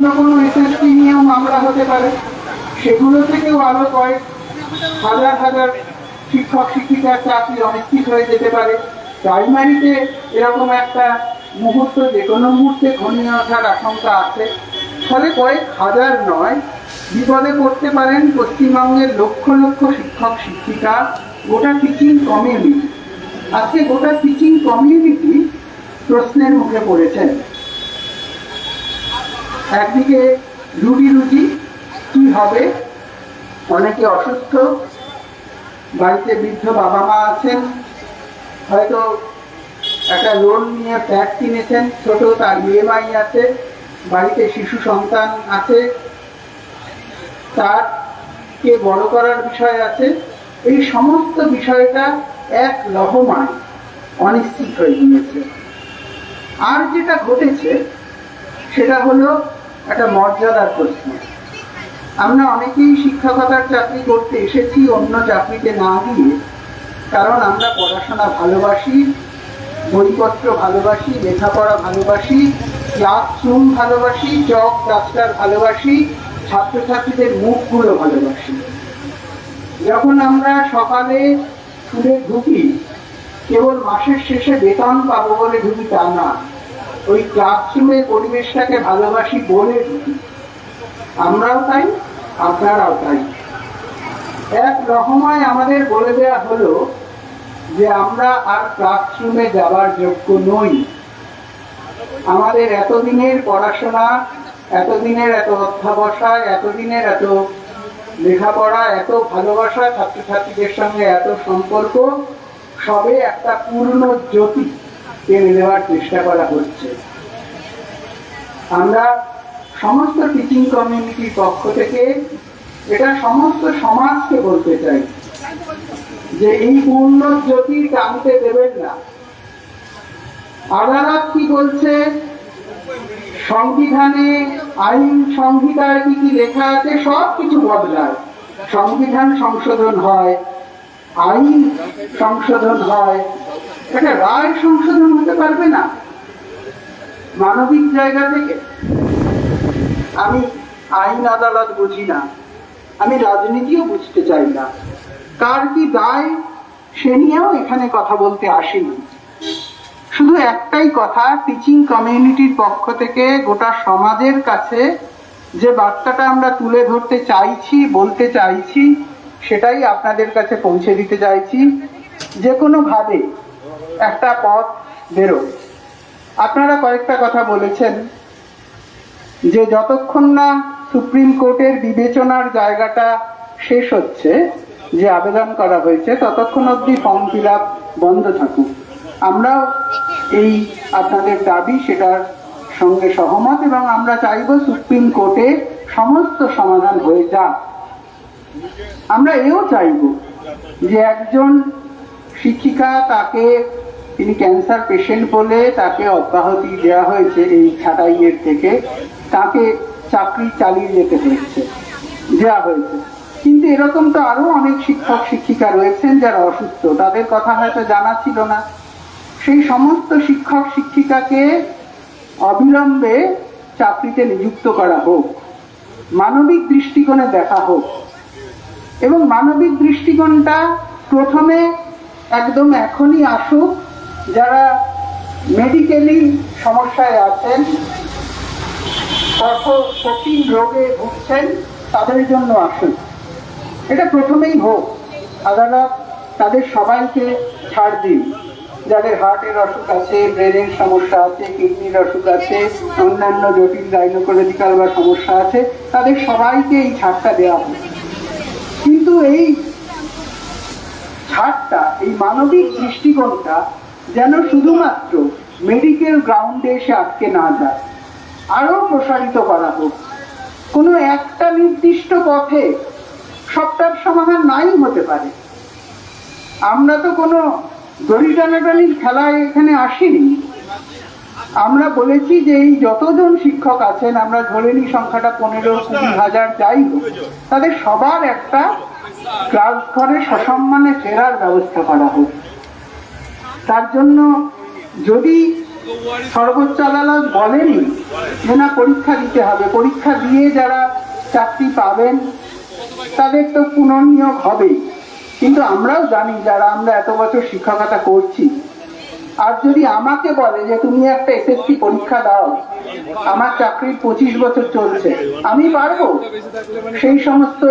কোনো এসএসপি নিয়েও মামলা হতে পারে, সেগুলো থেকেও আরও কয়েক হাজার হাজার শিক্ষক, শিক্ষিকার চাকরি অনিশ্চিত হয়ে যেতে পারে। প্রাইমারিতে এরকম একটা মুহূর্ত যে কোনো মুহূর্তে ঘনিয়ে ওঠার আশঙ্কা আছে। ফলে কয়েক হাজার নয়, বিপদে পড়তে পারেন পশ্চিমবঙ্গের লক্ষ লক্ষ শিক্ষক, শিক্ষিকা, গোটা টিচিং কমিউনিটি আজকে গোটা টিচিং কমিউনিটি প্রশ্নের মুখে পড়েছেন। একদিকে রুটি রুটি কি হবে? অনেকে অসুস্থ, বাড়িতে বৃদ্ধ বাবা মা আছেন, হয়তো একটা লোন নিয়ে ফ্ল্যাট কিনেছেন, ছোট তার ইএমআই আছে, বাড়িতে শিশু সন্তান আছে, তারকে বড় করার বিষয় আছে, এই সমস্ত বিষয়টা এক লহমায় অনিশ্চিত হয়ে গিয়েছে। আর যেটা ঘটেছে, সেটা হলো একটা মর্যাদার প্রশ্ন। আমরা অনেকেই শিক্ষকতার চাকরি করতে এসেছি, অন্য চাকরিতে না গিয়ে, কারণ আমরা পড়াশোনা ভালোবাসি, বইপত্র ভালোবাসি, লেখাপড়া ভালোবাসি ক্লাসরুম ভালোবাসি, চক ডাক্তার ভালোবাসি, ছাত্রছাত্রীদের মুখগুলো ভালোবাসি। যখন আমরা সকালে স্কুলে ঢুকি, কেবল মাসের শেষে বেতন পাবো বলে ঢুকি তা না। ওই ক্লাসরুমের পরিবেশটাকে ভালোবাসি বলে আমরাও তাই, আপনারাও তাই। এক রকমায় আমাদের বলে দেওয়া হলো যে আমরা আর ক্লাসরুমে যাবার যোগ্য নই। আমাদের এতদিনের পড়াশোনা, এতদিনের এত অধ্যাবসায়, এতদিনের এত লেখাপড়া, এত ভালোবাসা ছাত্রছাত্রীদের সঙ্গে, এত সম্পর্ক, সবে একটা পূর্ণ জ্যোতি। টেনে দেওয়ার চেষ্টা করা হচ্ছে। আমরা সমস্ত টিচিং কমিউনিটির পক্ষ থেকে এটা সমস্ত সমাজকে বলতে চাই যে এই পূর্ণ জ্যোতি টানতে দেবেন না। আদালত কি বলছে? সংবিধানে আইন সংহিতায় কি কি লেখা আছে সব কিছু বদলায়। সংবিধান সংশোধন হয়, আইন সংশোধন হয় এটা রায় সংশোধন হতে পারবে না। মানবিক জায়গা থেকে। আমি আইন আদালত বুঝি না। আমি রাজনীতিও বুঝতে চাই না। কার কি দায়, সে নিয়েও এখানে কথা বলতে আসিনি। শুধু একটাই কথা টিচিং কমিউনিটির পক্ষ থেকে গোটা সমাজের কাছে যে বার্তাটা আমরা তুলে ধরতে চাইছি, বলতে চাইছি, সেটাই আপনাদের কাছে পৌঁছে দিতে চাইছি। যে কোনোভাবে একটা পথ বেরো আপনারা কয়েকটা কথা বলেছেন যে যতক্ষণ না সুপ্রিম কোর্টের বিবেচনার জায়গাটা শেষ হচ্ছে, যে আবেদন করা হয়েছে, ততক্ষণ অবধি ফর্ম ফিল বন্ধ থাকুক। আমরাও এই আপনাদের দাবি, সেটার সঙ্গে সহমত এবং আমরা চাইব সুপ্রিম কোর্টে সমস্ত সমাধান হয়ে যাক। আমরা এও চাইব যে একজন শিক্ষিকা তাকে তিনি ক্যান্সার পেশেন্ট বলে তাকে অব্যাহতি দেওয়া হয়েছে এই ছাটাইয়ের থেকে। তাকে চাকরি চালিয়ে যেতে হয়েছে দেওয়া হয়েছে। কিন্তু এরকম তো আরও অনেক শিক্ষক, শিক্ষিকা রয়েছেন যারা অসুস্থ। তাদের কথা হয়তো জানা ছিল না। সেই সমস্ত শিক্ষক, শিক্ষিকাকে অবিলম্বে চাকরিতে নিযুক্ত করা হোক, মানবিক দৃষ্টিকোণে দেখা হোক এবং মানবিক দৃষ্টিকোণটা প্রথমে একদম এখনই আসুক যারা মেডিকেলি সমস্যায় আছেন কঠিন রোগে ভুগছেন, তাদের জন্য আসুন। এটা প্রথমেই হোক, আদালত তাদের সবাইকে ছাড় দিন। যাদের হার্টের অসুখ আছে, ব্রেনের সমস্যা আছে, কিডনির অসুখ আছে, অন্যান্য জটিল গাইনোকোলজিক্যাল বা সমস্যা আছে, তাদের সবাইকে এই ছাড়টা দেওয়া হবে কিন্তু এই ছাড়টা, এই মানবিক দৃষ্টিকোণটা যেন শুধুমাত্র মেডিকেল গ্রাউন্ডে এসে আটকে না যায়। আরও প্রসারিত করা হোক। কোনো একটা নির্দিষ্ট পথে সবটার সমাধান নাই হতে পারে। আমরা তো কোনো দড়ি টানাটানির খেলায় এখানে আসিনি। আমরা বলেছি যে এই যতজন শিক্ষক আছেন, আমরা ধরে নিই সংখ্যাটা পনেরো, কুড়ি হাজার যাই হোক, তাদের সবার একটা ক্লাস ঘরে সসম্মানে ফেরার ব্যবস্থা করা হোক। তার জন্য যদি সর্বোচ্চ আদালত বলেনি যে না, পরীক্ষা দিতে হবে, পরীক্ষা দিয়ে যারা চাকরি পাবেন, তাদের তো পুনর্নিয়োগ হবে কিন্তু আমরাও জানি, যারা আমরা এত বছর শিক্ষকতা করছি আর যদি আমাকে বলে যে তুমি একটা এসএসসি পরীক্ষা দাও, আমার চাকরির পঁচিশ বছর চলছে, আমি পারব? সেই সমস্ত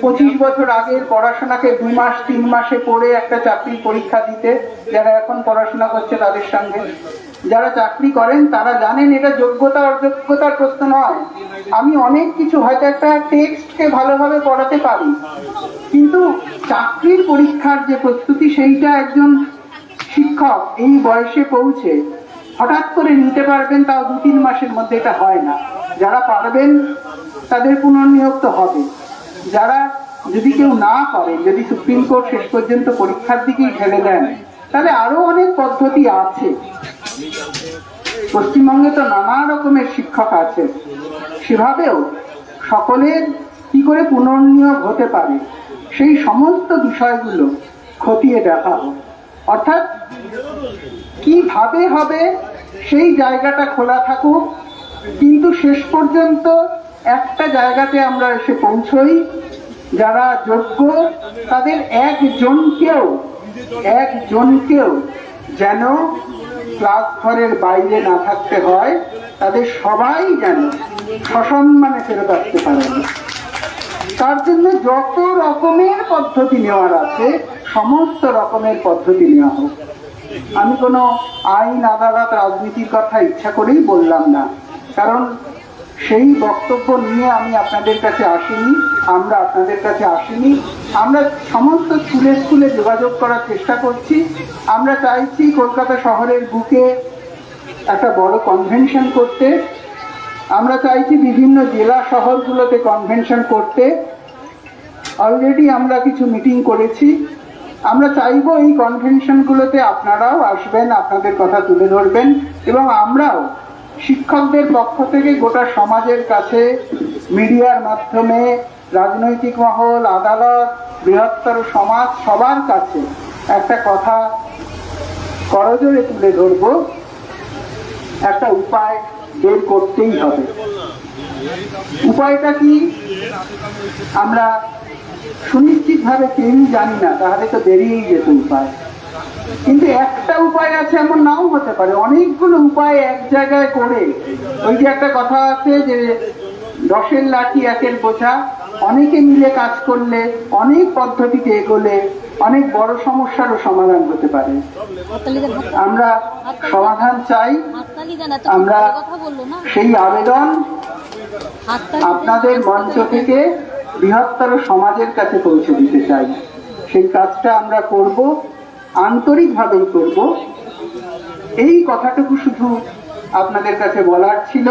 পঁচিশ বছর আগের পড়াশোনাকে দুই মাস, তিন মাসে পড়ে একটা চাকরির পরীক্ষা দিতে, যারা এখন পড়াশোনা করছে তাদের সঙ্গে। যারা চাকরি করেন, তারা জানেন এটা যোগ্যতা অযোগ্যতার প্রশ্ন নয়। আমি অনেক কিছু, হয়তো একটা টেক্সটকে ভালোভাবে পড়াতে পারি। কিন্তু চাকরির পরীক্ষার যে প্রস্তুতি, সেইটা একজন শিক্ষক এই বয়সে পৌঁছে হঠাৎ করে নিতে পারবেন তাও দু তিন মাসের মধ্যে এটা হয় না। যারা পারবেন তাদের পুনর্নিয়োগ তো হবে। যারা যদি কেউ না পারেন যদি সুপ্রিম কোর্ট শেষ পর্যন্ত পরীক্ষার দিকেই ঠেলে দেন, তাহলে আরও অনেক পদ্ধতি আছে। পশ্চিমবঙ্গে তো নানা রকমের শিক্ষক আছে। সেভাবেও সকলের কি করে পুনর্নিয়োগ হতে পারে? সেই সমস্ত বিষয়গুলো খতিয়ে দেখা হোক। অর্থাৎ কীভাবে হবে? সেই জায়গাটা খোলা থাকুক। কিন্তু শেষ পর্যন্ত একটা জায়গাতে আমরা এসে পৌঁছই। যারা যোগ্য, তাদের একজনকেও একজনকেও যেন ক্লাস ঘরের বাইরে না থাকতে হয়, তাদের সবাই যেন সসম্মানে ফেরত আসতে পারে। তার জন্য যত রকমের পদ্ধতি নেওয়ার আছে, সমস্ত রকমের পদ্ধতি নেওয়া হোক। আমি কোনো আইন, আদালত, রাজনীতির কথা ইচ্ছা করেই বললাম না। কারণ সেই বক্তব্য নিয়ে আমি আপনাদের কাছে আসিনি, আমরা আপনাদের কাছে আসিনি। আমরা সমস্ত স্কুলে স্কুলে যোগাযোগ করার চেষ্টা করছি। আমরা চাইছি কলকাতা শহরের বুকে একটা বড় কনভেনশন করতে। আমরা চাইছি বিভিন্ন জেলা শহরগুলোতে কনভেনশন করতে। অলরেডি আমরা কিছু মিটিং করেছি। আমরা চাইব এই কনভেনশনগুলোতে আপনারাও আসবেন, আপনাদের কথা তুলে ধরবেন এবং আমরাও শিক্ষকদের পক্ষ থেকে গোটা সমাজের কাছে মিডিয়ার মাধ্যমে রাজনৈতিক মহল, আদালত, বৃহত্তর সমাজ সবার কাছে একটা কথা করজোরে তুলে ধরবো, একটা উপায় বের করতেই হবে। উপায়টা কি? আমরা সুনিশ্চিতভাবে কেউই জানি না, তাহলে তো বেরিয়েই যেত উপায়। কিন্তু একটা উপায় আছে এমন নাও হতে পারে, অনেকগুলো উপায় এক জায়গায় করে। ওই যে একটা কথা আছে যে, দশের লাঠি, একের বোঝা, অনেকে মিলে কাজ করলে, অনেক পদ্ধতিতে এগোলে, অনেক বড় সমস্যারও সমাধান হতে পারে। আমরা সমাধান চাই, আমরা সেই আবেদন আপনাদের মঞ্চ থেকে বৃহত্তর সমাজের কাছে পৌঁছে দিতে চাই। সেই কাজটা আমরা করব, আন্তরিকভাবেই করব। এই কথাটুকু শুধু আপনাদের কাছে বলার ছিল।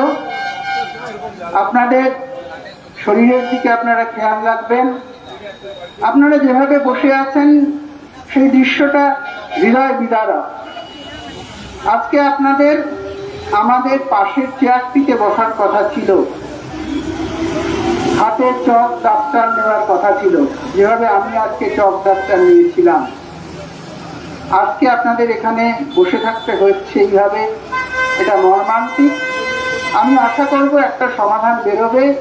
আপনাদের শরীরের দিকে আপনারা খেয়াল রাখবেন। আপনারা যেভাবে বসে আছেন, সেই দৃশ্যটা হৃদয় বিদারক। আজকে আপনাদের, আমাদের পাশের চেয়ারটিতে বসার কথা ছিল। হাতে চক ডাক্তার নেওয়ার কথা ছিল। যেভাবে আমি আজকে চক ডাক্তার নিয়েছিলাম। আজকে আপনাদের এখানে বসে থাকতে হচ্ছে এইভাবে। এটা মর্মান্তিক। আমি আশা করব একটা সমাধান বেরোবে।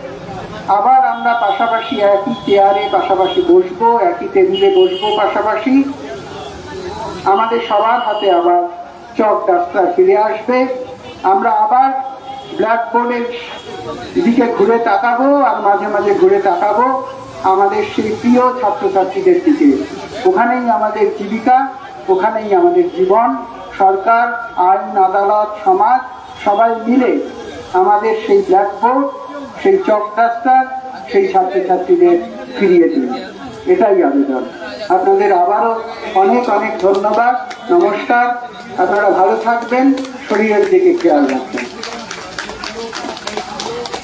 আবার আমরা পাশাপাশি একই চেয়ারে পাশাপাশি বসবো, একই টেবিলে বসবো পাশাপাশি। আমাদের সবার হাতে আবার চক ডাক্তার ফিরে আসবে। আমরা আবার ব্ল্যাকবোর্ডের দিকে ঘুরে তাকাবো আর মাঝে মাঝে ঘুরে তাকাবো আমাদের সেই প্রিয় ছাত্রছাত্রীদের দিকে। ওখানেই আমাদের জীবিকা, ওখানেই আমাদের জীবন। সরকার, আইন, আদালত, সমাজ, সবাই মিলে আমাদের সেই ব্ল্যাকবোর্ড সেই চক ডাস্টার সেই ছাত্রছাত্রীদের ফিরিয়ে দিন। এটাই আবেদন আপনাদের আবারও অনেক অনেক ধন্যবাদ। নমস্কার। আপনারা ভালো থাকবেন। শরীরের দিকে খেয়াল রাখবেন।